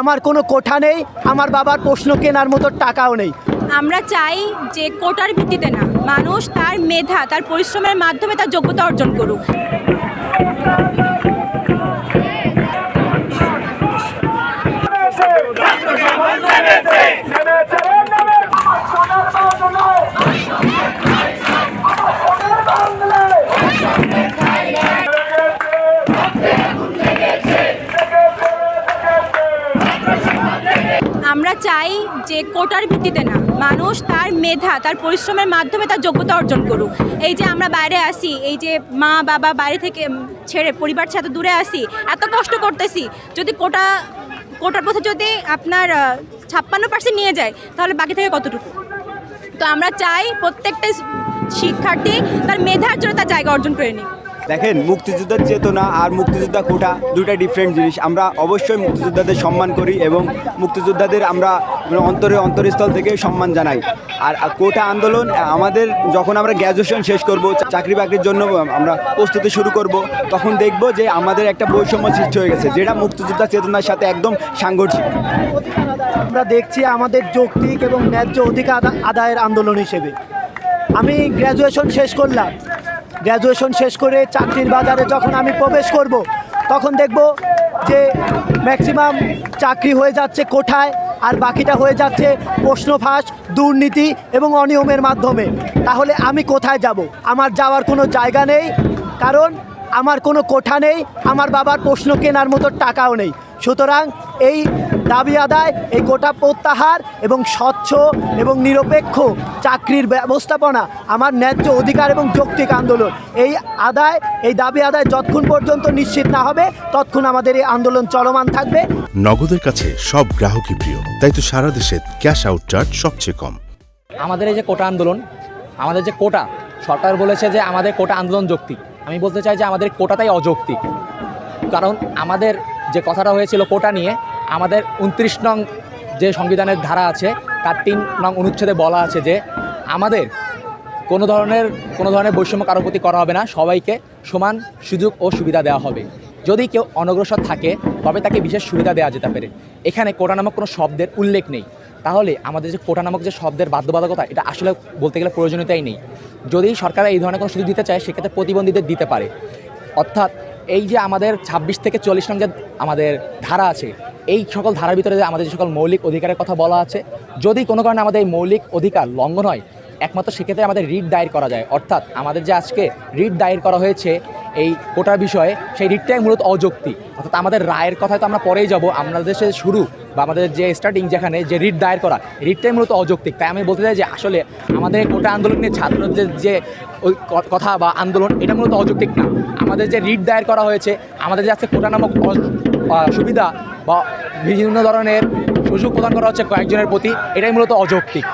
আমার কোনো কোঠা নেই, আমার বাবার প্রশ্ন কেনার মতো টাকাও নেই। আমরা চাই যে কোটার ভিত্তিতে না, মানুষ তার মেধা, তার পরিশ্রমের মাধ্যমে তার যোগ্যতা অর্জন করুক। আমরা চাই যে কোটার ভিত্তিতে না, মানুষ তার মেধা, তার পরিশ্রমের মাধ্যমে তার যোগ্যতা অর্জন করুক। এই যে আমরা বাইরে আসি, এই যে মা, বাবা বাইরে থেকে ছেড়ে পরিবার এত দূরে আসি, এত কষ্ট করতেছি। যদি কোটা, কোটার পথে যদি আপনার ছাপ্পান্ন পার্সেন্ট নিয়ে যায়, তাহলে বাকি থেকে কতটুকু? তো আমরা চাই প্রত্যেকটা শিক্ষার্থী তার মেধার জন্য তার জায়গা অর্জন করে নিক। দেখেন, মুক্তিযোদ্ধার চেতনা আর মুক্তিযোদ্ধা কোটা দুটা ডিফারেন্ট জিনিস। আমরা অবশ্যই মুক্তিযোদ্ধাদের সম্মান করি এবং মুক্তিযোদ্ধাদের আমরা অন্তরে অন্তরস্থল থেকে সম্মান জানাই। আর কোটা আন্দোলন আমাদের যখন আমরা গ্র্যাজুয়েশন শেষ করব চাকরি বাকরির জন্য আমরা প্রস্তুতি শুরু করব, তখন দেখব যে আমাদের একটা বৈষম্য সৃষ্টি হয়ে গেছে, যেটা মুক্তিযোদ্ধা চেতনার সাথে একদম সাংঘর্ষিক। আমরা দেখছি আমাদের যৌক্তিক এবং ন্যায্য অধিকার আদায়ের আন্দোলন হিসেবে। আমি গ্র্যাজুয়েশন শেষ করলাম। গ্র্যাজুয়েশন শেষ করে চাকরির বাজারে যখন আমি প্রবেশ করব, তখন দেখব যে ম্যাক্সিমাম চাকরি হয়ে যাচ্ছে কোঠায় আর বাকিটা হয়ে যাচ্ছে প্রশ্ন ফাঁস দুর্নীতি এবং অনিয়মের মাধ্যমে। তাহলে আমি কোথায় যাব? আমার যাওয়ার কোনো জায়গা নেই, কারণ আমার কোনো কোঠা নেই, আমার বাবার প্রশ্ন কেনার মতো টাকাও নেই। সুতরাং এই দাবি আদায় এই কোটা প্রত্যাহার এবং স্বচ্ছ এবং নিরপেক্ষ চাকরির ব্যবস্থাপনা আমার ন্যায্য অধিকার এবং যৌক্তিক আন্দোলন। এই আদায় এই দাবি আদায় যতক্ষণ পর্যন্ত নিশ্চিত না হবে ততক্ষণ আমাদের এই আন্দোলন চলমান থাকবে। নগদের কাছে সব গ্রাহকই প্রিয় তাই তো সারা দেশে ক্যাশ আউট চার্জ সবচেয়ে কম। আমাদের এই যে কোটা আন্দোলন আমাদের যে কোটা সরকার বলেছে যে আমাদের কোটা আন্দোলন যৌক্তিক। আমি বলতে চাই যে আমাদের কোটাটাই অযৌক্তিক। কারণ আমাদের যে কথাটা হয়েছিল কোটা নিয়ে, আমাদের উনত্রিশ নং যে সংবিধানের ধারা আছে, তার তিন নং অনুচ্ছেদে বলা আছে যে, আমাদের কোনো ধরনের কোনো ধরনের বৈষম্য কারোর প্রতি করা হবে না, সবাইকে সমান সুযোগ ও সুবিধা দেওয়া হবে। যদি কেউ অনগ্রসর থাকে, তবে তাকে বিশেষ সুবিধা দেওয়া যেতে পারে। এখানে কোটা নামক কোনো শব্দের উল্লেখ নেই। তাহলে আমাদের যে কোটা নামক যে শব্দের বাধ্যবাধকতা, এটা আসলে বলতে গেলে প্রয়োজনীয়তাই নেই। যদি সরকার এই ধরনের কোনো সুযোগ দিতে চায়, সেক্ষেত্রে প্রতিবন্ধীদের দিতে পারে। অর্থাৎ এই যে আমাদের ছাব্বিশ থেকে চল্লিশ নং যে আমাদের ধারা আছে, এই সকল ধারার ভিতরে যে আমাদের যে সকল মৌলিক অধিকারের কথা বলা আছে, যদি কোনো কারণে আমাদের এই মৌলিক অধিকার লঙ্ঘন হয়, একমাত্র সেক্ষেত্রে আমাদের রিট দায়ের করা যায়। অর্থাৎ আমাদের যে আজকে রিট দায়ের করা হয়েছে এই কোটার বিষয়ে, সেই রিটটাই মূলত অযৌক্তিক অর্থাৎ আমাদের রায়ের কথায় তো আমরা পরেই যাব, আমাদের সে শুরু। বা আমাদের যে স্টার্টিং যেখানে, যে রিট দায়ের করা রিটটাই মূলত অযৌক্তিক। তাই আমি বলতে চাই যে আসলে আমাদের কোটা আন্দোলন নিয়ে ছাত্রদের যে ওই কথা বা আন্দোলন, এটা মূলত অযৌক্তিক না। আমাদের যে রিট দায়ের করা হয়েছে, আমাদের যে আছে কোটা নামক সুবিধা বা বিভিন্ন ধরনের সুযোগ প্রদান করা হচ্ছে কয়েকজনের প্রতি, এটাই মূলত অযৌক্তিক।